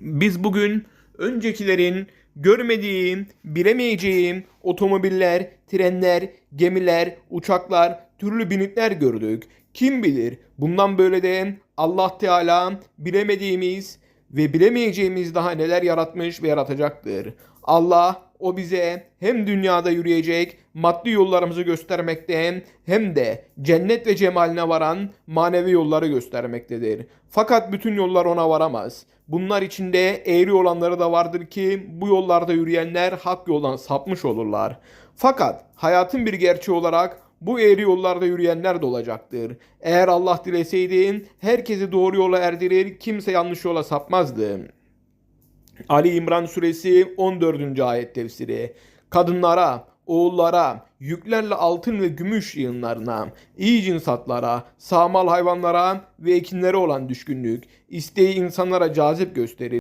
Biz bugün öncekilerin görmediği, bilemeyeceği otomobiller, trenler, gemiler, uçaklar, türlü binitler gördük. Kim bilir bundan böyle de Allah Teala bilemediğimiz ve bilemeyeceğimiz daha neler yaratmış ve yaratacaktır. Allah o bize hem dünyada yürüyecek maddi yollarımızı göstermekte hem de cennet ve cemaline varan manevi yolları göstermektedir. Fakat bütün yollar ona varamaz. Bunlar içinde eğri olanları da vardır ki bu yollarda yürüyenler hak yoldan sapmış olurlar. Fakat hayatın bir gerçeği olarak bu eğri yollarda yürüyenler de olacaktır. Eğer Allah dileseydi herkesi doğru yola erdirir, kimse yanlış yola sapmazdı. Ali İmran suresi 14. ayet tefsiri. Kadınlara, oğullara, yüklerle altın ve gümüş yığınlarına, iyi cinsatlara, sağmal hayvanlara ve ekinlere olan düşkünlük, isteği insanlara cazip gösterir.